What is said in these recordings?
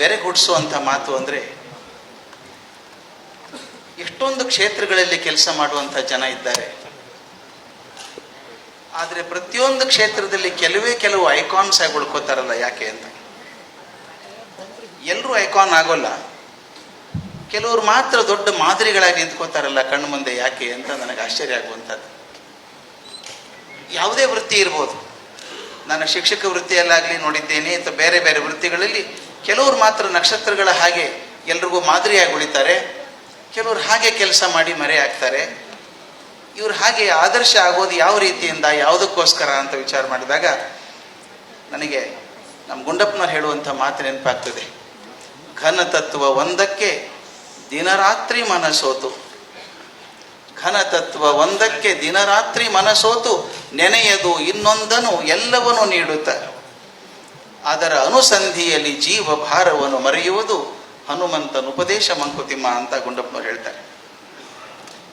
ಬೆರೆಗುಡಿಸುವಂಥ ಮಾತು ಅಂದರೆ ಎಷ್ಟೊಂದು ಕ್ಷೇತ್ರಗಳಲ್ಲಿ ಕೆಲಸ ಮಾಡುವಂಥ ಜನ ಇದ್ದಾರೆ. ಆದರೆ ಪ್ರತಿಯೊಂದು ಕ್ಷೇತ್ರದಲ್ಲಿ ಕೆಲವೇ ಕೆಲವು ಐಕಾನ್ಸ್ ಆಗಿ ಉಳ್ಕೋತಾರಲ್ಲ ಯಾಕೆ ಅಂತ. ಎಲ್ಲರೂ ಐಕಾನ್ ಆಗೋಲ್ಲ. ಕೆಲವರು ಮಾತ್ರ ದೊಡ್ಡ ಮಾದರಿಗಳಾಗಿ ನಿಂತ್ಕೋತಾರಲ್ಲ ಕಣ್ಣು ಮುಂದೆ ಯಾಕೆ ಅಂತ ನನಗೆ ಆಶ್ಚರ್ಯ ಆಗುವಂಥದ್ದು. ಯಾವುದೇ ವೃತ್ತಿ ಇರ್ಬೋದು. ನಾನು ಶಿಕ್ಷಕ ವೃತ್ತಿಯಲ್ಲಾಗಲಿ ನೋಡಿದ್ದೇನೆ ಅಥವಾ ಬೇರೆ ಬೇರೆ ವೃತ್ತಿಗಳಲ್ಲಿ ಕೆಲವರು ಮಾತ್ರ ನಕ್ಷತ್ರಗಳ ಹಾಗೆ ಎಲ್ರಿಗೂ ಮಾದರಿಯಾಗಿ ಉಳಿತಾರೆ. ಕೆಲವರು ಹಾಗೆ ಕೆಲಸ ಮಾಡಿ ಮರೆ ಆಗ್ತಾರೆ ಇವ್ರು ಹಾಗೆ ಆದರ್ಶ ಆಗೋದು ಯಾವ ರೀತಿಯಿಂದ, ಯಾವುದಕ್ಕೋಸ್ಕರ ಅಂತ ವಿಚಾರ ಮಾಡಿದಾಗ ನನಗೆ ನಮ್ಮ ಗುಂಡಪ್ಪನವ್ರು ಹೇಳುವಂಥ ಮಾತು ನೆನಪಾಗ್ತದೆ. ಘನ ತತ್ವ ಒಂದಕ್ಕೆ ದಿನರಾತ್ರಿ ಮನಸೋತು. ಘನ ತತ್ವ ಒಂದಕ್ಕೆ ದಿನರಾತ್ರಿ ಮನಸೋತು. ನೆನೆಯದು ಇನ್ನೊಂದನು ಎಲ್ಲವನ್ನೂ ನೀಡುತ್ತ. ಅದರ ಅನುಸಂಧಿಯಲ್ಲಿ ಜೀವ ಭಾರವನ್ನು ಮರೆಯುವುದು ಹನುಮಂತನ ಉಪದೇಶ ಮಂಕುತಿಮ್ಮ ಅಂತ ಗುಂಡಪ್ಪ ಹೇಳ್ತಾರೆ.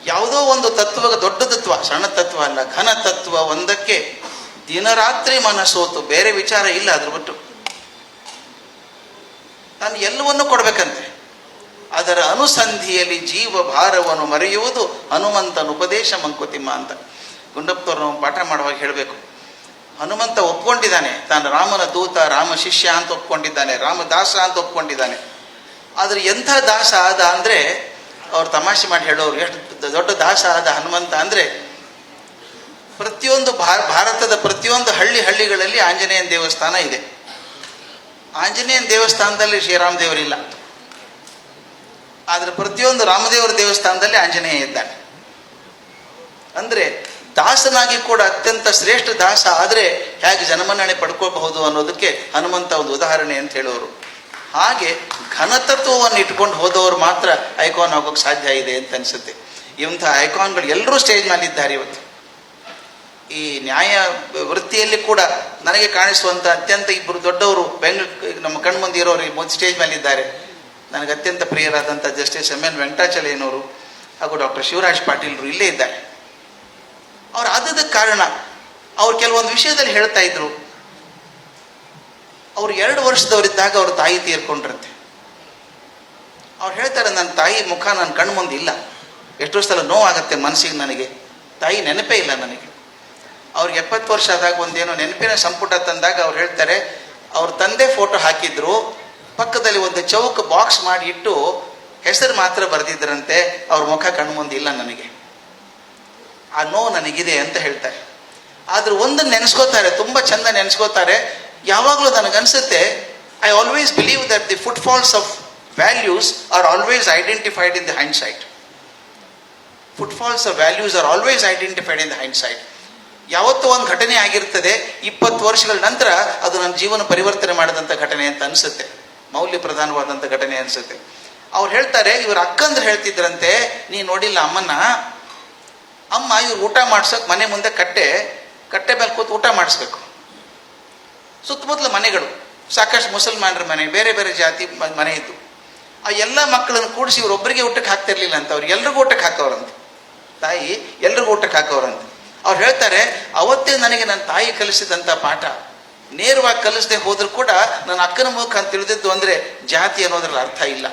ಯಾವುದೋ ಒಂದು ತತ್ವ ದೊಡ್ಡ ತತ್ವ, ಸಣ್ಣ ತತ್ವ ಅಲ್ಲ, ಘನ ತತ್ವ ಒಂದಕ್ಕೆ ದಿನರಾತ್ರಿ ಮನಸ್ಸೋತು ಬೇರೆ ವಿಚಾರ ಇಲ್ಲ ಅದ್ರ ಬಿಟ್ಟು ನಾನು ಎಲ್ಲವನ್ನೂ ಕೊಡ್ಬೇಕಂತೆ. ಅದರ ಅನುಸಂಧಿಯಲ್ಲಿ ಜೀವ ಭಾರವನ್ನು ಮರೆಯುವುದು ಹನುಮಂತನ ಉಪದೇಶ ಮಂಕುತಿಮ್ಮ ಅಂತ. ಗುಂಡಪ್ಪನವ್ರು ನಾವು ಪಾಠ ಮಾಡುವಾಗ ಹೇಳಬೇಕು. ಹನುಮಂತ ಒಪ್ಕೊಂಡಿದ್ದಾನೆ, ತಾನು ರಾಮನ ದೂತ, ರಾಮ ಶಿಷ್ಯ ಅಂತ ಒಪ್ಕೊಂಡಿದ್ದಾನೆ ರಾಮದಾಸ ಅಂತ ಒಪ್ಕೊಂಡಿದ್ದಾನೆ. ಆದರೆ ಎಂಥ ದಾಸ ಆದ ಅಂದರೆ, ಅವ್ರು ತಮಾಷೆ ಮಾಡಿ ಹೇಳೋರು, ಎಷ್ಟು ದೊಡ್ಡ ದಾಸ ಆದ ಹನುಮಂತ ಅಂದರೆ, ಪ್ರತಿಯೊಂದು ಭಾರತದ ಪ್ರತಿಯೊಂದು ಹಳ್ಳಿ ಹಳ್ಳಿಗಳಲ್ಲಿ ಆಂಜನೇಯನ ದೇವಸ್ಥಾನ ಇದೆ. ಆಂಜನೇಯನ ದೇವಸ್ಥಾನದಲ್ಲಿ ಶ್ರೀರಾಮ ದೇವರಿಲ್ಲ ಆದರೆ ಪ್ರತಿಯೊಂದು ರಾಮದೇವರ ದೇವಸ್ಥಾನದಲ್ಲಿ ಆಂಜನೇಯ ಇದ್ದಾನೆ. ಅಂದರೆ ದಾಸನಾಗಿ ಕೂಡ ಅತ್ಯಂತ ಶ್ರೇಷ್ಠ ದಾಸ ಆದರೆ ಹೇಗೆ ಜನಮನ್ನಣೆ ಪಡ್ಕೋಬಹುದು ಅನ್ನೋದಕ್ಕೆ ಹನುಮಂತ ಒಂದು ಉದಾಹರಣೆ ಅಂತ ಹೇಳೋರು. ಹಾಗೆ ಘನತತ್ವವನ್ನು ಇಟ್ಕೊಂಡು ಹೋದವರು ಮಾತ್ರ ಐಕಾನ್ ಆಗೋಕ್ಕೆ ಸಾಧ್ಯ ಇದೆ ಅಂತ ಅನಿಸುತ್ತೆ. ಇಂಥ ಐಕಾನ್ಗಳು ಎಲ್ಲರೂ ಸ್ಟೇಜ್ ಮೇಲಿದ್ದಾರೆ ಇವತ್ತು. ಈ ನ್ಯಾಯ ವೃತ್ತಿಯಲ್ಲಿ ಕೂಡ ನನಗೆ ಕಾಣಿಸುವಂಥ ಅತ್ಯಂತ ಇಬ್ಬರು ದೊಡ್ಡವರು, ಬೆಂಗಳೂರು ನಮ್ಮ ಕಣ್ಮುಂದೆ ಇರೋರು ಈ ಮೊದಲು ಸ್ಟೇಜ್ ಮೇಲಿದ್ದಾರೆ ನನಗೆ ಅತ್ಯಂತ ಪ್ರಿಯರಾದಂಥ ಜಸ್ಟಿಸ್ ಎಂ ಎನ್ ವೆಂಕಟಾಚಲಯ್ಯನವರು ಹಾಗೂ ಡಾಕ್ಟರ್ ಶಿವರಾಜ್ ಪಾಟೀಲ್ರು ಇಲ್ಲೇ ಇದ್ದಾರೆ. ಅವ್ರು ಆದದ ಕಾರಣ ಅವ್ರು ಕೆಲವೊಂದು ವಿಷಯದಲ್ಲಿ ಹೇಳ್ತಾ ಇದ್ರು. ಅವ್ರು ಎರಡು ವರ್ಷದವರಿದ್ದಾಗ ಅವ್ರ ತಾಯಿ ತೀರ್ಕೊಂಡ್ರಂತೆ. ಅವ್ರು ಹೇಳ್ತಾರೆ, ನನ್ನ ತಾಯಿ ಮುಖ ನನ್ನ ಕಣ್ಣು ಮುಂದೆ ಇಲ್ಲ. ಎಷ್ಟೋ ಸಲ ನೋವಾಗುತ್ತೆ ಮನಸ್ಸಿಗೆ ನನಗೆ. ತಾಯಿ ನೆನಪೇ ಇಲ್ಲ ನನಗೆ. ಅವ್ರಿಗೆ ಎಪ್ಪತ್ತು ವರ್ಷ ಆದಾಗ ಒಂದೇನೋ ನೆನಪಿನ ಸಂಪುಟ ತಂದಾಗ ಅವ್ರು ಹೇಳ್ತಾರೆ, ಅವ್ರ ತಂದೆ ಫೋಟೋ ಹಾಕಿದ್ರು. ಪಕ್ಕದಲ್ಲಿ ಒಂದು ಚೌಕ್ ಬಾಕ್ಸ್ ಮಾಡಿ ಇಟ್ಟು ಹೆಸರು ಮಾತ್ರ ಬರೆದಿದ್ರಂತೆ. ಅವ್ರ ಮುಖ ಕಣ್ಣು ಮುಂದೆ ಇಲ್ಲ ನನಗೆ. ಆ ನೋವು ನನಗಿದೆ ಅಂತ ಹೇಳ್ತಾರೆ. ಆದ್ರೆ ಒಂದು ನೆನೆಸ್ಕೋತಾರೆ, ತುಂಬ ಚಂದ ನೆನೆಸ್ಕೋತಾರೆ. ಯಾವಾಗಲೂ ನನಗನ್ಸುತ್ತೆ I always believe that the footfalls of values are always identified in the hindsight footfalls of values are always identified in the hindsight ಯಾವತ್ತೋ ಒಂದು ಘಟನೆ ಆಗಿರ್ತದೆ, ಇಪ್ಪತ್ತು ವರ್ಷಗಳ ನಂತರ ಅದು ನನ್ನ ಜೀವನ ಪರಿವರ್ತನೆ ಮಾಡಿದಂಥ ಘಟನೆ ಅಂತ ಅನಿಸುತ್ತೆ. ಮೌಲ್ಯ ಪ್ರಧಾನವಾದಂಥ ಘಟನೆ ಅನಿಸುತ್ತೆ. ಅವ್ರು ಹೇಳ್ತಾರೆ, ಇವರು ಅಕ್ಕಂದ್ರೆ ಹೇಳ್ತಿದ್ರಂತೆ ನೀ ನೋಡಿಲ್ಲ ಅಮ್ಮನ್ನ ಅಮ್ಮ, ಇವ್ರು ಊಟ ಮಾಡ್ಸೋಕೆ ಮನೆ ಮುಂದೆ ಕಟ್ಟೆ ಕಟ್ಟೆ ಮೇಲೆ ಕೂತು ಊಟ ಮಾಡಿಸ್ಬೇಕು. ಸುತ್ತಮುತ್ತಲ ಮನೆಗಳು, ಸಾಕಷ್ಟು ಮುಸಲ್ಮಾನರ ಮನೆ, ಬೇರೆ ಬೇರೆ ಜಾತಿ ಮನೆ ಇತ್ತು ಆ ಎಲ್ಲ ಮಕ್ಕಳನ್ನು ಕೂಡಿಸಿ ಇವ್ರೊಬ್ಬರಿಗೆ ಊಟಕ್ಕೆ ಹಾಕ್ತಿರ್ಲಿಲ್ಲ ಅಂತ ಅವ್ರು, ಎಲ್ರಿಗೂ ಊಟಕ್ಕೆ ಹಾಕೋರಂತೆ ತಾಯಿ, ಎಲ್ರಿಗೂ ಊಟಕ್ಕೆ ಹಾಕೋರಂತೆ ಅವ್ರು ಹೇಳ್ತಾರೆ, ಅವತ್ತೇ ನನಗೆ ನನ್ನ ತಾಯಿ ಕಲಿಸಿದಂಥ ಪಾಠ. ನೇರವಾಗಿ ಕಲಿಸದೆ ಹೋದರೂ ಕೂಡ ನನ್ನ ಅಕ್ಕನ ಮುಖ ಅಂತ ತಿಳಿದಿದ್ದು ಅಂದರೆ ಜಾತಿ ಅನ್ನೋದ್ರಲ್ಲಿ ಅರ್ಥ ಇಲ್ಲ.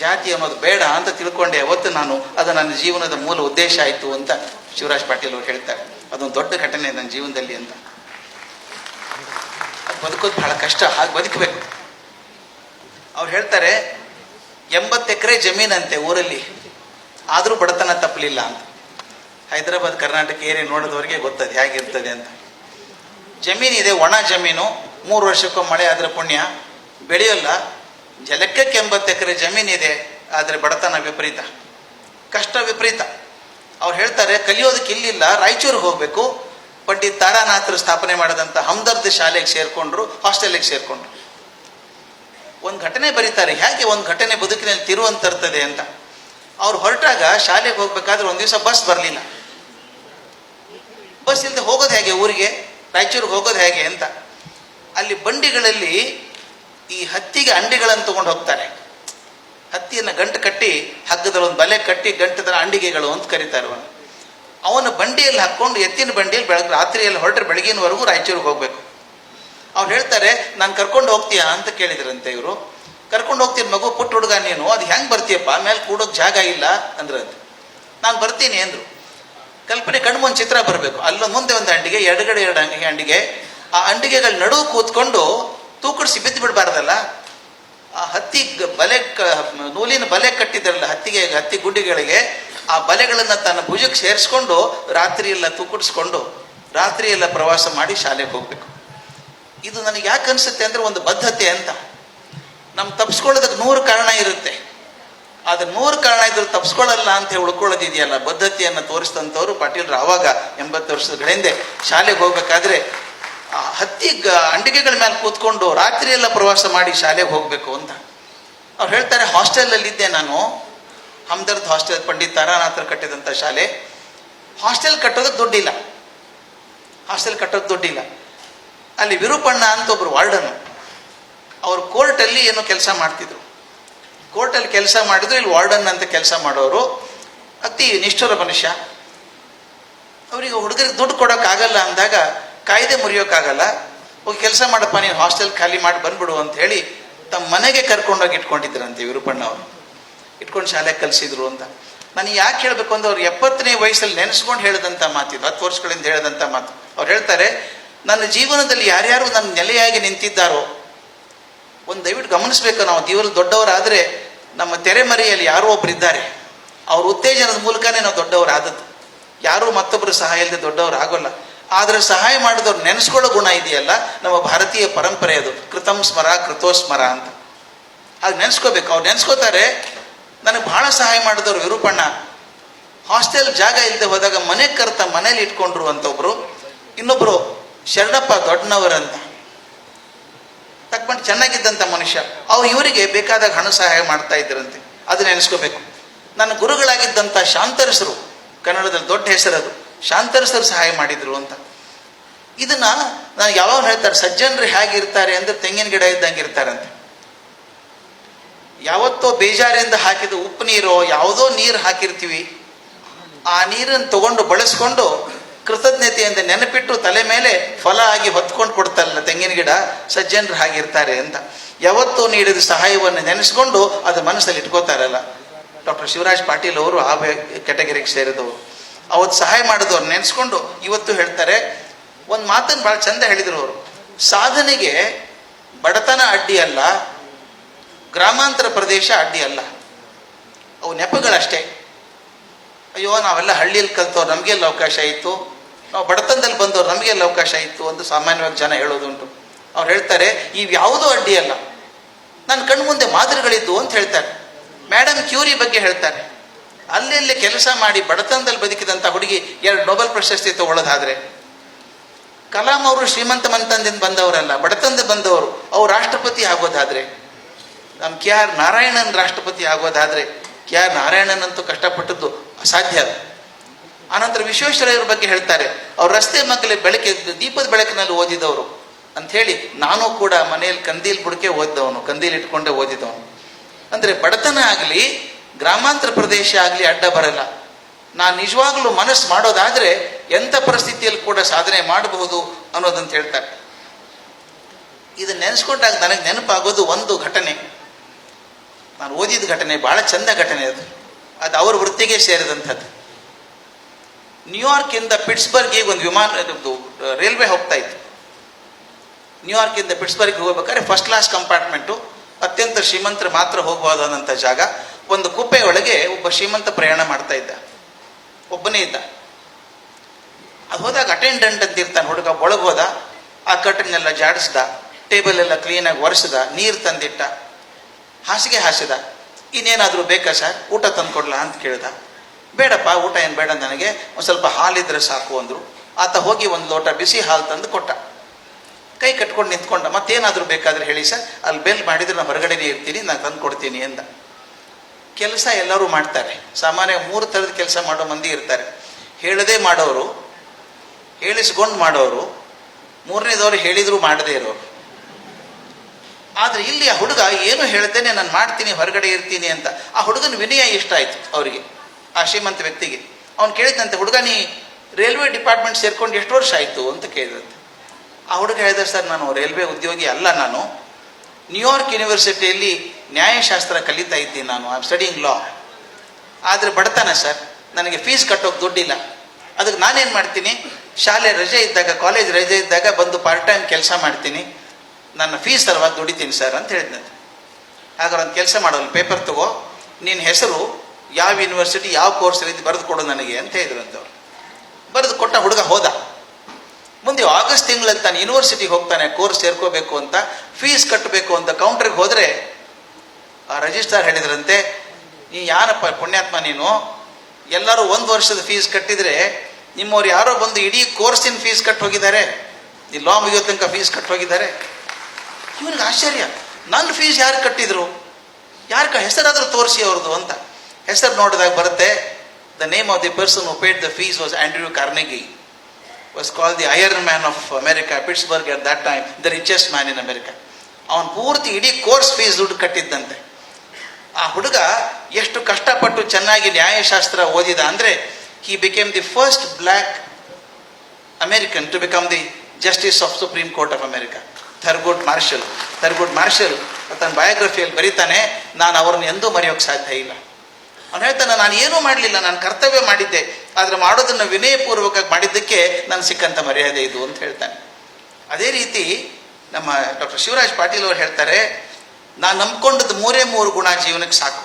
ಜಾತಿ ಅನ್ನೋದು ಬೇಡ ಅಂತ ತಿಳ್ಕೊಂಡೆ ಅವತ್ತು ನಾನು, ಅದು ನನ್ನ ಜೀವನದ ಮೂಲ ಉದ್ದೇಶ ಆಯಿತು ಅಂತ ಶಿವರಾಜ್ ಪಾಟೀಲ್ ಅವರು ಹೇಳ್ತಾರೆ. ಅದೊಂದು ದೊಡ್ಡ ಘಟನೆ ನನ್ನ ಜೀವನದಲ್ಲಿ ಅಂತ. ಬದುಕೋದು ಬಹಳ ಕಷ್ಟ, ಹಾಗೆ ಬದುಕಬೇಕು. ಅವ್ರು ಹೇಳ್ತಾರೆ, ಎಂಬತ್ತು ಎಕರೆ ಜಮೀನಂತೆ ಊರಲ್ಲಿ, ಆದರೂ ಬಡತನ ತಪ್ಪಲಿಲ್ಲ ಅಂತ. ಹೈದರಾಬಾದ್, ಕರ್ನಾಟಕ ಏರಿಯಾ ನೋಡಿದವರಿಗೆ ಗೊತ್ತದೆ, ಹೇಗಿರ್ತದೆ ಅಂತ. ಜಮೀನಿದೆ, ಒಣ ಜಮೀನು, ಮೂರು ವರ್ಷಕ್ಕೊಮ್ಮೆ ಮಳೆ ಆದರೆ ಪುಣ್ಯ, ಬೆಳೆಯೋಲ್ಲ ಜಲಕ್ಕಕ್ಕೆ ಎಂಬತ್ತು ಎಕರೆ ಜಮೀನಿದೆ, ಆದರೆ ಬಡತನ ವಿಪರೀತ. ಕಷ್ಟ ವಿಪರೀತ. ಅವ್ರು ಹೇಳ್ತಾರೆ, ಕಲಿಯೋದಕ್ಕೆ ಇಲ್ಲಿಲ್ಲ ರಾಯಚೂರಿಗೆ ಹೋಗಬೇಕು. ಪಂಡಿತ್ ತಾರಾನಾಥರು ಸ್ಥಾಪನೆ ಮಾಡಿದಂಥ ಹಮದರ್ದ ಶಾಲೆಗೆ ಸೇರಿಕೊಂಡ್ರು, ಹಾಸ್ಟೆಲಿಗೆ ಸೇರಿಕೊಂಡ್ರು. ಒಂದು ಘಟನೆ ಬರೀತಾರೆ, ಹೇಗೆ ಒಂದು ಘಟನೆ ಬದುಕಿನಲ್ಲಿ ತಿರುವಂತ ತರ್ತದೆ ಅಂತ. ಅವ್ರು ಹೊರಟಾಗ ಶಾಲೆಗೆ ಹೋಗ್ಬೇಕಾದ್ರೆ ಒಂದು ದಿವಸ ಬಸ್ ಬರಲಿಲ್ಲ. ಬಸ್ ಇಲ್ಲದೆ ಹೋಗೋದು ಹೇಗೆ ಊರಿಗೆ? ರಾಯಚೂರಿಗೆ ಹೋಗೋದು ಹೇಗೆ ಅಂತ. ಅಲ್ಲಿ ಬಂಡಿಗಳಲ್ಲಿ ಈ ಹತ್ತಿಗೆ ಅಂಡಿಗಳನ್ನು ತಗೊಂಡು ಹೋಗ್ತಾರೆ. ಹತ್ತಿಯನ್ನು ಗಂಟು ಕಟ್ಟಿ ಹಗ್ಗದಲ್ಲಿ ಒಂದು ಬಲೆ ಕಟ್ಟಿ ಗಂಟದ ಅಂಡಿಗೆಗಳು ಅಂತ ಕರೀತಾರೆ ಅವನು ಅವನ ಬಂಡಿಯಲ್ಲಿ ಹಾಕ್ಕೊಂಡು ಎತ್ತಿನ ಬಂಡಿಯಲ್ಲಿ ಬೆಳಗ್ಗೆ ರಾತ್ರಿಯಲ್ಲಿ ಹೊರಟ್ರೆ ಬೆಳಗಿನವರೆಗೂ ರಾಯಚೂರಿಗೆ ಹೋಗ್ಬೇಕು. ಅವ್ರು ಹೇಳ್ತಾರೆ, ನಾನು ಕರ್ಕೊಂಡು ಹೋಗ್ತೀಯಾ? ಅಂತ ಕೇಳಿದ್ರಂತೆ ಇವರು. ಕರ್ಕೊಂಡು ಹೋಗ್ತೀನಿ ಮಗು, ಪುಟ್ಟ ಹುಡುಗ ನೀನು, ಅದು ಹೆಂಗೆ ಬರ್ತೀಯಪ್ಪ? ಮೇಲೆ ಕೂಡೋಕೆ ಜಾಗ ಇಲ್ಲ, ಅಂದ್ರಂತೆ. ನಾನು ಬರ್ತೀನಿ, ಅಂದರು. ಕಲ್ಪನೆ ಕಣ್ಮುಂದ್ ಚಿತ್ರ ಬರಬೇಕು. ಅಲ್ಲೊಂದು ಮುಂದೆ ಒಂದು ಅಂಡಿಗೆ, ಎಡಗಡೆ ಎರಡು ಅಂಡಿಗೆ, ಆ ಅಂಡಿಗೆಗಳ ನಡುವು ಕೂತ್ಕೊಂಡು ತೂಕಡಿಸಿ ಬಿದ್ದು ಬಿಡಬಾರ್ದಲ್ಲ? ಆ ಹತ್ತಿ ಬಲೆ ನೂಲಿನ ಬಲೆ ಕಟ್ಟಿದ್ರಲ್ಲ ಹತ್ತಿಗೆ, ಹತ್ತಿ ಗುಡ್ಡಿಗಳಿಗೆ ಆ ಬಲೆಗಳನ್ನು ತನ್ನ ಭುಜಕ್ಕೆ ಸೇರಿಸ್ಕೊಂಡು ರಾತ್ರಿ ಎಲ್ಲ ತೂಕಡಿಸ್ಕೊಂಡು ರಾತ್ರಿ ಎಲ್ಲ ಪ್ರವಾಸ ಮಾಡಿ ಶಾಲೆಗೆ ಹೋಗ್ಬೇಕು. ಇದು ನನಗೆ ಯಾಕೆ ಅನಿಸುತ್ತೆ ಅಂದರೆ ಒಂದು ಬದ್ಧತೆ ಅಂತ. ನಮ್ಮ ತಪ್ಸ್ಕೊಳ್ಳೋದಕ್ಕೆ ನೂರು ಕಾರಣ ಇರುತ್ತೆ. ಆದ್ರೆ ನೂರು ಕಾರಣ ಇದ್ರೆ ತಪ್ಸ್ಕೊಳ್ಳಲ್ಲ ಅಂತ ಉಳ್ಕೊಳ್ಳೋದಿದೆಯಲ್ಲ? ಬದ್ಧತೆಯನ್ನು ತೋರಿಸಿದಂಥವ್ರು ಪಾಟೀಲ್ರು ಆವಾಗ ಎಂಬತ್ತು ವರ್ಷದ ಹಿಂದೆ ಶಾಲೆಗೆ ಹೋಗ್ಬೇಕಾದ್ರೆ ಹತ್ತಿ ಅಂಡಿಗೆಗಳ ಮೇಲೆ ಕೂತ್ಕೊಂಡು ರಾತ್ರಿ ಎಲ್ಲ ಪ್ರವಾಸ ಮಾಡಿ ಶಾಲೆಗೆ ಹೋಗಬೇಕು ಅಂತ. ಅವ್ರು ಹೇಳ್ತಾರೆ ಹಾಸ್ಟೆಲಲ್ಲಿದ್ದೆ ನಾನು. ಹಮ್ದರ್ದ್ ಹಾಸ್ಟೆಲ್, ಪಂಡಿತ್ ತಾರಾನಾಥರು ಕಟ್ಟಿದಂಥ ಶಾಲೆ. ಹಾಸ್ಟೆಲ್ ಕಟ್ಟೋದಕ್ಕೆ ದುಡ್ಡಿಲ್ಲ. ಹಾಸ್ಟೆಲ್ ಕಟ್ಟೋದು ದುಡ್ಡಿಲ್ಲ. ಅಲ್ಲಿ ವಿರೂಪಣ್ಣ ಅಂತ ಒಬ್ಬರು ವಾರ್ಡನು. ಅವರು ಕೋರ್ಟಲ್ಲಿ ಏನೋ ಕೆಲಸ ಮಾಡ್ತಿದ್ರು. ಕೋರ್ಟಲ್ಲಿ ಕೆಲಸ ಮಾಡಿದ್ರು, ಇಲ್ಲಿ ವಾರ್ಡನ್ ಅಂತ ಕೆಲಸ ಮಾಡೋರು. ಅತಿ ನಿಷ್ಠುರ ಮನುಷ್ಯ. ಅವರಿಗೆ ಹುಡುಗರಿಗೆ ದುಡ್ಡು ಕೊಡೋಕ್ಕಾಗಲ್ಲ ಅಂದಾಗ ಕಾಯ್ದೆ ಮುರಿಯೋಕ್ಕಾಗಲ್ಲ ಹೋಗಿ ಕೆಲಸ ಮಾಡಪ್ಪ, ನೀನು ಹಾಸ್ಟೆಲ್ ಖಾಲಿ ಮಾಡಿ ಬಂದ್ಬಿಡು ಅಂತ ಹೇಳಿ ತಮ್ಮ ಮನೆಗೆ ಕರ್ಕೊಂಡೋಗಿ ಇಟ್ಕೊಂಡಿದ್ರಂತೆ ವಿರೂಪಣ್ಣ ಅವರು. ಇಟ್ಕೊಂಡು ಶಾಲೆಗೆ ಕಲಿಸಿದ್ರು ಅಂತ. ನಾನು ಯಾಕೆ ಹೇಳಬೇಕು ಅಂದ್ರೆ ಅವ್ರು ಎಪ್ಪತ್ತನೇ ವಯಸ್ಸಲ್ಲಿ ನೆನೆಸ್ಕೊಂಡು ಹೇಳಿದಂಥ ಮಾತಿದ್ದು ಹತ್ತು ವರ್ಷಗಳಿಂದ ಹೇಳಿದಂಥ ಮಾತು. ಅವ್ರು ಹೇಳ್ತಾರೆ, ನನ್ನ ಜೀವನದಲ್ಲಿ ಯಾರ್ಯಾರು ನನ್ನ ನೆಲೆಯಾಗಿ ನಿಂತಿದ್ದಾರೋ, ಒಂದು ದಯವಿಟ್ಟು ಗಮನಿಸ್ಬೇಕು ನಾವು, ದೇವರು ದೊಡ್ಡವರಾದರೆ ನಮ್ಮ ತೆರೆಮರೆಯಲ್ಲಿ ಯಾರೋ ಒಬ್ಬರು ಇದ್ದಾರೆ. ಅವ್ರ ಉತ್ತೇಜನದ ಮೂಲಕನೇ ನಾವು ದೊಡ್ಡವರಾದದ್ದು. ಯಾರೂ ಮತ್ತೊಬ್ಬರು ಸಹಾಯ ಇಲ್ಲದೆ ದೊಡ್ಡವರು ಆಗೋಲ್ಲ ಆದರೆ ಸಹಾಯ ಮಾಡಿದವ್ರು ನೆನೆಸ್ಕೊಳ್ಳೋ ಗುಣ ಇದೆಯಲ್ಲ? ನಮ್ಮ ಭಾರತೀಯ ಪರಂಪರೆ ಅದು. ಕೃತಂ ಸ್ಮರ, ಕೃತೋಸ್ಮರ ಅಂತ. ಹಾಗೆ ನೆನೆಸ್ಕೋಬೇಕು. ಅವ್ರು ನೆನೆಸ್ಕೋತಾರೆ, ನನಗೆ ಬಹಳ ಸಹಾಯ ಮಾಡಿದವರು ವಿರೂಪಣ್ಣ. ಹಾಸ್ಟೆಲ್ ಜಾಗ ಇಲ್ಲದೆ ಹೋದಾಗ ಮನೆ ಕರ್ತ ಮನೇಲಿ ಇಟ್ಕೊಂಡ್ರು ಅಂತ ಒಬ್ರು. ಇನ್ನೊಬ್ರು ಶರಣಪ್ಪ ದೊಡ್ಡನವರಂತ. ತಕ್ಕೊಂಡು ಚೆನ್ನಾಗಿದ್ದಂಥ ಮನುಷ್ಯ. ಅವ್ರು ಇವರಿಗೆ ಬೇಕಾದಾಗ ಹಣ ಸಹಾಯ ಮಾಡ್ತಾ ಇದ್ರಂತೆ. ಅದು ನೆನೆಸ್ಕೋಬೇಕು. ನನ್ನ ಗುರುಗಳಾಗಿದ್ದಂಥ ಶಾಂತರಸರು. ಕನ್ನಡದಲ್ಲಿ ದೊಡ್ಡ ಹೆಸರದು. ಶಾಂತರಸರು ಸಹಾಯ ಮಾಡಿದ್ರು ಅಂತ. ಇದನ್ನ ನಾನು ಯಾವಾಗ ಹೇಳ್ತಾರೆ, ಸಜ್ಜನರು ಹೇಗಿರ್ತಾರೆ ಅಂದ್ರೆ ತೆಂಗಿನ ಗಿಡ ಇದ್ದಂಗೆ ಇರ್ತಾರಂತೆ ಯಾವತ್ತೋ ಬೇಜಾರಿಂದ ಹಾಕಿದ ಉಪ್ಪು ನೀರು, ಯಾವುದೋ ನೀರು ಹಾಕಿರ್ತೀವಿ. ಆ ನೀರನ್ನು ತಗೊಂಡು ಬಳಸ್ಕೊಂಡು ಕೃತಜ್ಞತೆಯಿಂದ ನೆನಪಿಟ್ಟು ತಲೆ ಮೇಲೆ ಫಲ ಆಗಿ ಹೊತ್ಕೊಂಡು ಕೊಡ್ತಲ್ಲ ತೆಂಗಿನ ಗಿಡ, ಸಜ್ಜನರು ಹಾಗಿರ್ತಾರೆ ಅಂತ. ಯಾವತ್ತೂ ನೀಡಿದ ಸಹಾಯವನ್ನು ನೆನೆಸ್ಕೊಂಡು ಅದು ಮನಸ್ಸಲ್ಲಿ ಇಟ್ಕೋತಾರಲ್ಲ. ಡಾಕ್ಟರ್ ಶಿವರಾಜ್ ಪಾಟೀಲ್ ಅವರು ಆ ಕೆಟಗರಿಗೆ ಸೇರಿದವರು. ಅವತ್ತು ಸಹಾಯ ಮಾಡಿದವ್ರು ನೆನೆಸ್ಕೊಂಡು ಇವತ್ತು ಹೇಳ್ತಾರೆ. ಒಂದು ಮಾತನ್ನು ಭಾಳ ಚಂದ ಹೇಳಿದರು ಅವರು. ಸಾಧನೆಗೆ ಬಡತನ ಅಡ್ಡಿ ಅಲ್ಲ, ಗ್ರಾಮಾಂತರ ಪ್ರದೇಶ ಅಡ್ಡಿ ಅಲ್ಲ. ಅವು ನೆಪಗಳಷ್ಟೇ. ಅಯ್ಯೋ, ನಾವೆಲ್ಲ ಹಳ್ಳಿಯಲ್ಲಿ ಕಲ್ತವ್ರು, ನಮಗೆಲ್ಲ ಅವಕಾಶ ಇತ್ತು. ನಾವು ಬಡತನದಲ್ಲಿ ಬಂದವ್ರು, ನಮಗೆಲ್ಲ ಅವಕಾಶ ಇತ್ತು ಅಂತ ಸಾಮಾನ್ಯವಾಗಿ ಜನ ಹೇಳೋದುಂಟು. ಅವ್ರು ಹೇಳ್ತಾರೆ, ಇವು ಯಾವುದೂ ಅಡ್ಡಿ ಅಲ್ಲ. ನನ್ನ ಕಣ್ಣು ಮುಂದೆ ಮಾದರಿಗಳಿದ್ದು ಅಂತ ಹೇಳ್ತಾರೆ. ಮೇಡಮ್ ಕ್ಯೂರಿ ಬಗ್ಗೆ ಹೇಳ್ತಾರೆ. ಅಲ್ಲೆಲ್ಲೇ ಕೆಲಸ ಮಾಡಿ ಬಡತನದಲ್ಲಿ ಬದುಕಿದಂಥ ಹುಡುಗಿ ಎರಡು ನೊಬೆಲ್ ಪ್ರಶಸ್ತಿ ತಗೊಳ್ಳೋದಾದ್ರೆ? ಕಲಾಂ ಅವರು ಶ್ರೀಮಂತ ಮಂತನದಿಂದ ಬಂದವರಲ್ಲ ಬಡತನದ ಬಂದವರು, ಅವ್ರು ರಾಷ್ಟ್ರಪತಿ ಆಗೋದಾದ್ರೆ? ನಮ್ಮ ಕೆ ಆರ್ ನಾರಾಯಣನ್ ರಾಷ್ಟ್ರಪತಿ ಆಗೋದಾದ್ರೆ ಕೆ ಆರ್ ನಾರಾಯಣನ್ ಅಂತೂ ಕಷ್ಟಪಟ್ಟದ್ದು ಅಸಾಧ್ಯ ಅದು ಆನಂತರ ವಿಶ್ವೇಶ್ವರಯ್ಯರ ಬಗ್ಗೆ ಹೇಳ್ತಾರೆ, ಅವ್ರ ರಸ್ತೆ ಮಕ್ಕಳ ಬೆಳಕೆ, ದೀಪದ ಬೆಳಕಿನಲ್ಲಿ ಓದಿದವರು. ಅಂಥೇಳಿ ನಾನು ಕೂಡ ಮನೆಯಲ್ಲಿ ಕಂದೀಲ್ ಬುಡಕೆ ಓದಿದವನು, ಕಂದೀಲ್ ಇಟ್ಕೊಂಡೇ ಓದಿದವನು. ಅಂದರೆ ಬಡತನ ಆಗಲಿ ಗ್ರಾಮಾಂತರ ಪ್ರದೇಶ ಆಗಲಿ ಅಡ್ಡ ಬರಲ್ಲ. ನಾನು ನಿಜವಾಗ್ಲೂ ಮನಸ್ಸು ಮಾಡೋದಾದ್ರೆ ಎಂಥ ಪರಿಸ್ಥಿತಿಯಲ್ಲಿ ಕೂಡ ಸಾಧನೆ ಮಾಡಬಹುದು ಅನ್ನೋದಂತ ಹೇಳ್ತಾರೆ. ಇದು ನೆನೆಸ್ಕೊಂಡಾಗ ನನಗೆ ನೆನಪಾಗೋದು ಒಂದು ಘಟನೆ. ನಾನು ಓದಿದ ಘಟನೆ ಭಾಳ ಚಂದ ಘಟನೆ ಅದು. ಅದು ಅವ್ರ ವೃತ್ತಿಗೆ ಸೇರಿದಂಥದ್ದು. ನ್ಯೂಯಾರ್ಕಿಂದ ಪಿಟ್ಸ್ಬರ್ಗ್ಗೆ ಒಂದು ವಿಮಾನ ಇದು ರೈಲ್ವೆ ಹೋಗ್ತಾ ಇತ್ತು. ನ್ಯೂಯಾರ್ಕಿಂದ ಪಿಟ್ಸ್ಬರ್ಗ್ ಹೋಗ್ಬೇಕಾದ್ರೆ ಫಸ್ಟ್ ಕ್ಲಾಸ್ ಕಂಪಾರ್ಟ್ಮೆಂಟು ಅತ್ಯಂತ ಶ್ರೀಮಂತರು ಮಾತ್ರ ಹೋಗಬಹುದಾದಂಥ ಜಾಗ. ಒಂದು ಕುಪ್ಪೆಯೊಳಗೆ ಒಬ್ಬ ಶ್ರೀಮಂತ ಪ್ರಯಾಣ ಮಾಡ್ತಾ ಇದ್ದ. ಒಬ್ಬನೇ ಇದ್ದ. ಅದು ಹೋದಾಗ ಅಟೆಂಡೆಂಟ್ ಅಂತ ಇರ್ತಾನೆ, ಹುಡುಗ ಒಳಗೆ ಹೋದ. ಆ ಕಟ್ಟನ್ ಎಲ್ಲ ಜಾಡಿಸ್ದ ಟೇಬಲ್ ಎಲ್ಲ ಕ್ಲೀನಾಗಿ ಒರೆಸಿದ, ನೀರು ತಂದಿಟ್ಟ. ಹಾಸಿಗೆ ಹಾಸಿದ. ಇನ್ನೇನಾದರೂ ಬೇಕಾ ಸರ್ ಊಟ ತಂದು ಕೊಡ್ಲಾ ಅಂತ ಕೇಳ್ದ. ಬೇಡಪ್ಪ, ಊಟ ಏನು ಬೇಡ ನನಗೆ. ಒಂದು ಸ್ವಲ್ಪ ಹಾಲಿದ್ರೆ ಸಾಕು ಅಂದರು. ಆತ ಹೋಗಿ ಒಂದು ಲೋಟ ಬಿಸಿ ಹಾಲು ತಂದು ಕೊಟ್ಟ. ಕೈ ಕಟ್ಕೊಂಡು ನಿಂತ್ಕೊಂಡ. ಮತ್ತೇನಾದರೂ ಬೇಕಾದ್ರೆ ಹೇಳಿ ಸರ್ ಅಲ್ಲಿ ಬೆಲ್ ಮಾಡಿದ್ರೆ ನಾನು ಹೊರಗಡೆನೇ ಇರ್ತೀನಿ ನಾನು ತಂದು ಕೊಡ್ತೀನಿ ಎಂದ. ಕೆಲಸ ಎಲ್ಲರೂ ಮಾಡ್ತಾರೆ. ಸಾಮಾನ್ಯ ಮೂರು ಥರದ ಕೆಲಸ ಮಾಡೋ ಮಂದಿ ಇರ್ತಾರೆ. ಹೇಳದೇ ಮಾಡೋರು, ಹೇಳಿಸ್ಕೊಂಡು ಮಾಡೋರು, ಮೂರನೇದವರು ಹೇಳಿದ್ರು ಮಾಡದೇ ಇರೋರು. ಆದರೆ ಇಲ್ಲಿ ಆ ಹುಡುಗ, ಏನು ಹೇಳ್ತೇನೆ, ನಾನು ಮಾಡ್ತೀನಿ, ಹೊರಗಡೆ ಇರ್ತೀನಿ ಅಂತ. ಆ ಹುಡುಗನ ವಿನಯ ಇಷ್ಟ ಆಯ್ತು ಅವರಿಗೆ? ಆ ಶ್ರೀಮಂತ ವ್ಯಕ್ತಿಗೆ. ಅವ್ನು ಕೇಳಿದಂತೆ ಹುಡುಗ, ನೀ ರೈಲ್ವೆ ಡಿಪಾರ್ಟ್ಮೆಂಟ್ ಸೇರ್ಕೊಂಡು ಎಷ್ಟು ವರ್ಷ ಆಯಿತು? ಅಂತ ಕೇಳಿದಂತೆ ಆ ಹುಡುಗ ಹೇಳಿದ, ಸರ್, ನಾನು ರೈಲ್ವೆ ಉದ್ಯೋಗಿ ಅಲ್ಲ ನಾನು. ನ್ಯೂಯಾರ್ಕ್ ಯೂನಿವರ್ಸಿಟಿಯಲ್ಲಿ ನ್ಯಾಯಶಾಸ್ತ್ರ ಕಲಿತಾ ಇದ್ದೀನಿ ನಾನು. ಐ ಆಮ್ ಸ್ಟಡಿಂಗ್ ಲಾ ಆದರೆ ಬಡತನ ಸರ್. ನನಗೆ ಫೀಸ್ ಕಟ್ಟೋಕೆ ದುಡ್ಡಿಲ್ಲ. ಅದಕ್ಕೆ ನಾನೇನು ಮಾಡ್ತೀನಿ? ಶಾಲೆ ರಜೆ ಇದ್ದಾಗ ಕಾಲೇಜ್ ರಜೆ ಇದ್ದಾಗ ಬಂದು ಪಾರ್ಟ್ ಟೈಮ್ ಕೆಲಸ ಮಾಡ್ತೀನಿ. ನನ್ನ ಫೀಸ್ ಸಲುವಾಗಿ ದುಡಿತೀನಿ ಸರ್ ಅಂತ ಹೇಳಿದ್ನಂತೆ. ಹಾಗಾದ್ರೆ ಒಂದು ಕೆಲಸ ಮಾಡೋಲ್ಲ ಪೇಪರ್ ತಗೋ. ನಿನ್ನ ಹೆಸರು, ಯಾವ ಯೂನಿವರ್ಸಿಟಿ ಯಾವ ಕೋರ್ಸ್ ರೀತಿ ಬರೆದು ಕೊಡು ನನಗೆ ಅಂತ ಹೇಳಿದ್ರು ಅಂತವ್ರು ಬರೆದು ಕೊಟ್ಟ ಹುಡುಗ ಹೋದ. ಮುಂದೆ ಆಗಸ್ಟ್ ತಿಂಗಳಲ್ಲಿ ತಾನು ಯೂನಿವರ್ಸಿಟಿಗೆ ಹೋಗ್ತಾನೆ ಕೋರ್ಸ್ ಸೇರ್ಕೋಬೇಕು ಅಂತ ಫೀಸ್ ಕಟ್ಟಬೇಕು ಅಂತ ಕೌಂಟ್ರಿಗೆ ಹೋದರೆ ಆ ರಿಜಿಸ್ಟ್ರಾರ್ ಹೇಳಿದ್ರಂತೆ, ನೀ ಯಾರಪ್ಪ ಪುಣ್ಯಾತ್ಮ ನೀನು? ಎಲ್ಲರೂ ಒಂದು ವರ್ಷದ ಫೀಸ್ ಕಟ್ಟಿದರೆ ನಿಮ್ಮವ್ರು ಯಾರೋ ಬಂದು ಇಡೀ ಕೋರ್ಸಿನ ಫೀಸ್ ಕಟ್ಟು ಹೋಗಿದ್ದಾರೆ. ಈ ಲಾ ಮುಗಿಯೋ ತನಕ ಫೀಸ್ ಕಟ್ಟು ಹೋಗಿದ್ದಾರೆ. ಇವನಿಗೆ ಆಶ್ಚರ್ಯ. ನನ್ನ ಫೀಸ್ ಯಾರು ಕಟ್ಟಿದ್ರು? ಯಾರ ಹೆಸರಾದರೂ ತೋರಿಸಿ ಅವ್ರದ್ದು ಅಂತ. ಹೆಸರು ನೋಡಿದಾಗ ಬರುತ್ತೆ the name of the person who paid the fees was Andrew Carnegie was call the iron man of America Pittsburgh at that time the richest man in America ಅವನು ಪೂರ್ತಿ ಇಡೀ ಕೋರ್ಸ್ ಫೀಸ್ ದುಡ್ಡು ಕಟ್ಟಿದ್ದಂತೆ. ಆ ಹುಡುಗ ಎಷ್ಟು ಕಷ್ಟಪಟ್ಟು ಚೆನ್ನಾಗಿ ನ್ಯಾಯಶಾಸ್ತ್ರ ಓದಿದ ಅಂದರೆ he became the first black American to become the justice of supreme court of America Thurgood Marshall Thurgood Marshall ತನ್ನ ಬಯೋಗ್ರಫಿಯಲ್ಲಿ ಬರೀತಾನೆ, ನಾನು ಅವ್ರನ್ನ ಎಂದೂ ಮರೆಯೋಕ್ಕೆ ಸಾಧ್ಯ ಇಲ್ಲ. ಅವನು ಹೇಳ್ತಾನೆ, ನಾನು ಏನೂ ಮಾಡಲಿಲ್ಲ, ನಾನು ಕರ್ತವ್ಯ ಮಾಡಿದ್ದೆ, ಆದರೆ ಮಾಡೋದನ್ನು ವಿನಯಪೂರ್ವಕವಾಗಿ ಮಾಡಿದ್ದಕ್ಕೆ ನಾನು ಸಿಕ್ಕಂಥ ಮರ್ಯಾದೆ ಇದು ಅಂತ ಹೇಳ್ತಾನೆ. ಅದೇ ರೀತಿ ನಮ್ಮ ಡಾಕ್ಟರ್ ಶಿವರಾಜ್ ಪಾಟೀಲ್ ಅವರು ಹೇಳ್ತಾರೆ ನಾನು ನಂಬ್ಕೊಂಡದ್ದು ಮೂರೇ ಮೂರು ಗುಣ ಜೀವನಕ್ಕೆ ಸಾಕು.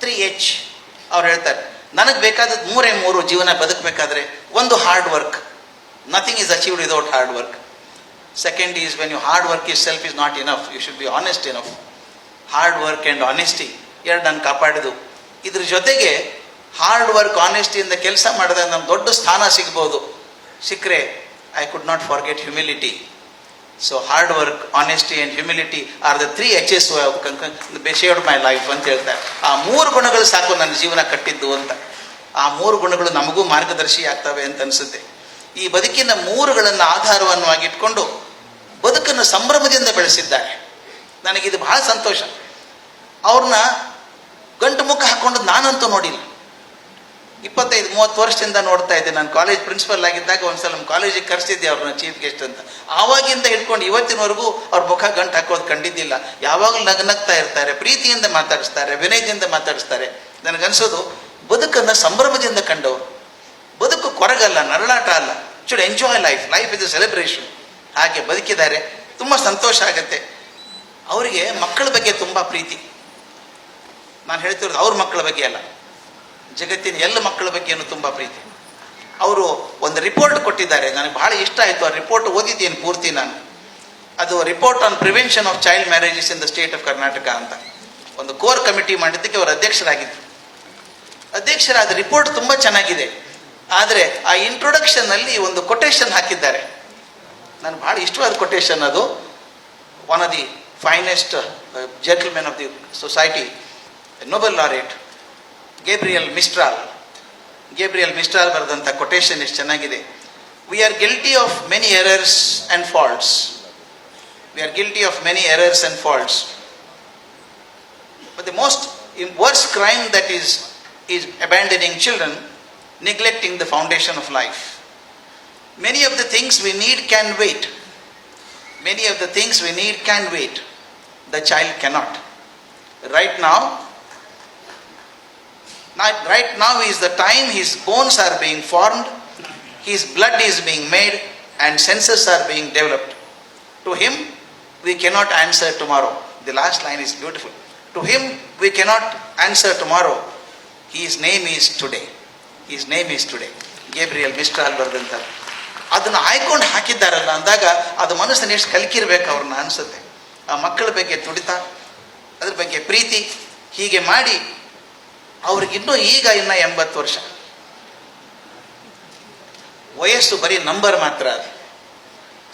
ತ್ರೀ ಎಚ್ ಅವ್ರು ಹೇಳ್ತಾರೆ, ನನಗೆ ಬೇಕಾದದ್ದು ಮೂರೇ ಮೂರು ಜೀವನ ಬದುಕಬೇಕಾದ್ರೆ ಒಂದು hard work nothing is achieved without hard work second is when you hard work is self is not enough you should be honest enough hard work and honesty ಎರಡು ನಾನು ಕಾಪಾಡಿದು ಇದ್ರ ಜೊತೆಗೆ ಹಾರ್ಡ್ ವರ್ಕ್ ಆನೆಸ್ಟಿಯಿಂದ ಕೆಲಸ ಮಾಡಿದಾಗ ನಮ್ಮ ದೊಡ್ಡ ಸ್ಥಾನ ಸಿಗ್ಬೋದು. ಸಿಕ್ಕರೆ I could not forget humility so hard work honesty and humility are the three H's shared my life ಅಂತ ಹೇಳ್ತಾರೆ. ಆ ಮೂರು ಗುಣಗಳು ಸಾಕು ನನ್ನ ಜೀವನ ಕಟ್ಟಿದ್ದು ಅಂತ. ಆ ಮೂರು ಗುಣಗಳು ನಮಗೂ ಮಾರ್ಗದರ್ಶಿ ಆಗ್ತವೆ ಅಂತ ಅನಿಸುತ್ತೆ. ಈ ಬದುಕಿನ ಮೂರುಗಳನ್ನು ಆಧಾರವನ್ನಾಗಿ ಇಟ್ಕೊಂಡು ಬದುಕನ್ನು ಸಂಭ್ರಮದಿಂದ ಬೆಳೆಸಿದ್ದಾರೆ. ನನಗಿದು ಬಹಳ ಸಂತೋಷ. ಅವ್ರನ್ನ ಗಂಟು ಮುಖ ಹಾಕೊಂಡು ನಾನಂತೂ ನೋಡಿಲ್ಲ. ಇಪ್ಪತ್ತೈದು, ಮೂವತ್ತು ವರ್ಷದಿಂದ ನೋಡ್ತಾ ಇದ್ದೆ. ನಾನು ಕಾಲೇಜ್ ಪ್ರಿನ್ಸಿಪಲ್ ಆಗಿದ್ದಾಗ ಒಂದ್ಸಲ ನಮ್ಮ ಕಾಲೇಜಿಗೆ ಕರೆಸಿದ್ದೆ ಅವ್ರನ್ನ ಚೀಫ್ ಗೆಸ್ಟ್ ಅಂತ. ಆವಾಗಿಂದ ಹಿಡ್ಕೊಂಡು ಇವತ್ತಿನವರೆಗೂ ಅವ್ರ ಮುಖ ಗಂಟು ಹಾಕೋದು ಕಂಡಿದ್ದಿಲ್ಲ. ಯಾವಾಗಲೂ ನಗನಗ್ತಾ ಇರ್ತಾರೆ, ಪ್ರೀತಿಯಿಂದ ಮಾತಾಡಿಸ್ತಾರೆ, ವಿನಯದಿಂದ ಮಾತಾಡಿಸ್ತಾರೆ. ನನಗನ್ಸೋದು, ಬದುಕನ್ನು ಸಂಭ್ರಮದಿಂದ ಕಂಡವರು. ಬದುಕು ಕೊರಗಲ್ಲ, ನರಳಾಟ ಅಲ್ಲ. Should enjoy life life is celebration ಹಾಗೆ ಬದುಕಿದ್ದಾರೆ. ತುಂಬ ಸಂತೋಷ ಆಗುತ್ತೆ. ಅವರಿಗೆ ಮಕ್ಕಳ ಬಗ್ಗೆ ತುಂಬ ಪ್ರೀತಿ. ನಾನು ಹೇಳ್ತಿರೋದು ಅವ್ರ ಮಕ್ಕಳ ಬಗ್ಗೆ ಅಲ್ಲ. ಜಗತ್ತಿನ ಎಲ್ಲ ಮಕ್ಕಳ ಬಗ್ಗೆನೂ ತುಂಬ ಪ್ರೀತಿ. ಅವರು ಒಂದು ರಿಪೋರ್ಟ್ ಕೊಟ್ಟಿದ್ದಾರೆ. ನನಗೆ ಬಹಳ ಇಷ್ಟ ಆಯಿತು. ಆ ರಿಪೋರ್ಟ್ ಓದಿದ್ದೀನಿ ಪೂರ್ತಿ ನಾನು. ಅದು report on prevention of child marriages in the state of Karnataka ಅಂತ. ಒಂದು ಕೋರ್ ಕಮಿಟಿ ಮಾಡಿದ್ದಕ್ಕೆ ಅವರು ಅಧ್ಯಕ್ಷರಾಗಿದ್ದರು ಅಧ್ಯಕ್ಷರಾದ ರಿಪೋರ್ಟ್ ತುಂಬ ಚೆನ್ನಾಗಿದೆ. ಆದರೆ ಆ ಇಂಟ್ರೊಡಕ್ಷನ್ನಲ್ಲಿ ಒಂದು ಕೊಟೇಶನ್ ಹಾಕಿದ್ದಾರೆ. ನನಗೆ ಭಾಳ ಇಷ್ಟವಾದ ಕೊಟೇಶನ್ ಅದು. One of the finest gentlemen of the society Nobel laureate Gabriel Mistral Gabriel Mistral ಬರೆದಂಥ ಕೊಟೇಶನ್ ಎಷ್ಟು ಚೆನ್ನಾಗಿದೆ we are guilty of many errors and faults we are guilty of many errors and faults but the most worst crime that is is abandoning children neglecting the foundation of life. Many of the things we need can wait. Many of the things we need can wait. The child cannot. Right now, right now is the time his bones are being formed, his blood is being made, and senses are being developed. To him, we cannot answer tomorrow. The last line is beautiful. To him, we cannot answer tomorrow. His name is today. His name is today. Gabriel Mistral ಬರೆದಂಥ ಅದನ್ನು ಆಯ್ಕೊಂಡು ಹಾಕಿದ್ದಾರಲ್ಲ ಅಂದಾಗ ಅದು ಮನಸ್ಸನ್ನು ಎಷ್ಟು ಕಲ್ಕಿರ್ಬೇಕು ಅವ್ರನ್ನ ಅನಿಸುತ್ತೆ ಆ ಮಕ್ಕಳ ಬಗ್ಗೆ ತುಡಿತ ಅದ್ರ ಬಗ್ಗೆ ಪ್ರೀತಿ ಹೀಗೆ ಮಾಡಿ ಅವ್ರಿಗಿನ್ನೂ ಈಗ ಇನ್ನ ಎಂಬತ್ತು ವರ್ಷ. ವಯಸ್ಸು ಬರೀ ನಂಬರ್ ಮಾತ್ರ ಅದು.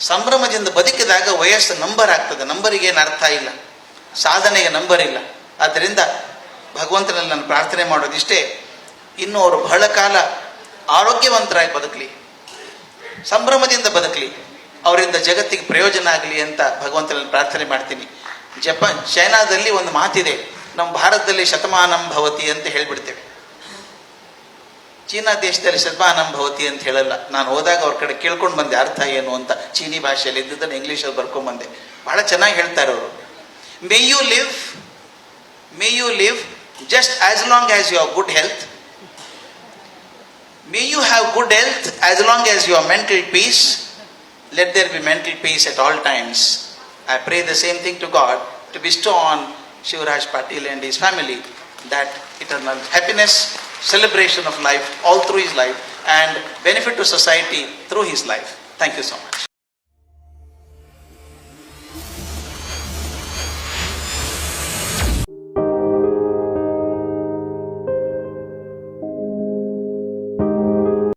ಸಂಭ್ರಮದಿಂದ ಬದುಕಿದಾಗ ವಯಸ್ಸು ನಂಬರ್ ಆಗ್ತದೆ. ನಂಬರಿಗೆ ಏನು ಅರ್ಥ ಇಲ್ಲ. ಸಾಧನೆಗೆ ನಂಬರ್ ಇಲ್ಲ. ಆದ್ದರಿಂದ ಭಗವಂತನಲ್ಲಿ ನಾನು ಪ್ರಾರ್ಥನೆ ಮಾಡೋದಿಷ್ಟೇ ಇನ್ನು ಅವರು ಬಹಳ ಕಾಲ ಆರೋಗ್ಯವಂತರಾಗಿ ಬದುಕಲಿ. ಸಂಭ್ರಮದಿಂದ ಬದುಕಲಿ. ಅವರಿಂದ ಜಗತ್ತಿಗೆ ಪ್ರಯೋಜನ ಆಗಲಿ ಅಂತ ಭಗವಂತನಲ್ಲಿ ಪ್ರಾರ್ಥನೆ ಮಾಡ್ತೀನಿ. ಜಪಾನ್ ಚೈನಾದಲ್ಲಿ ಒಂದು ಮಾತಿದೆ. ನಮ್ಮ ಭಾರತದಲ್ಲಿ ಶತಮಾನಂ ಭವತಿ ಅಂತ ಹೇಳ್ಬಿಡ್ತೇವೆ. ಚೀನಾ ದೇಶದಲ್ಲಿ ಶತಮಾನಂ ಭವತಿ ಅಂತ ಹೇಳಲ್ಲ. ನಾನು ಹೋದಾಗ ಅವ್ರ ಕಡೆ ಕೇಳ್ಕೊಂಡು ಬಂದೆ, ಅರ್ಥ ಏನು ಅಂತ. ಚೀನಿ ಭಾಷೆಯಲ್ಲಿ ಇದ್ದುದನ್ನು ಇಂಗ್ಲೀಷಲ್ಲಿ ಬರ್ಕೊಂಬಂದೆ ಬಹಳ ಚೆನ್ನಾಗಿ ಹೇಳ್ತಾರೆ ಅವರು. May you live may you live just as long as your good health may you have good health as long as your mental peace let there be mental peace at all times I pray the same thing to God to be to on Shivraj Patil and his family that eternal happiness, celebration of life all through his life, and benefit to society through his life. Thank you so much.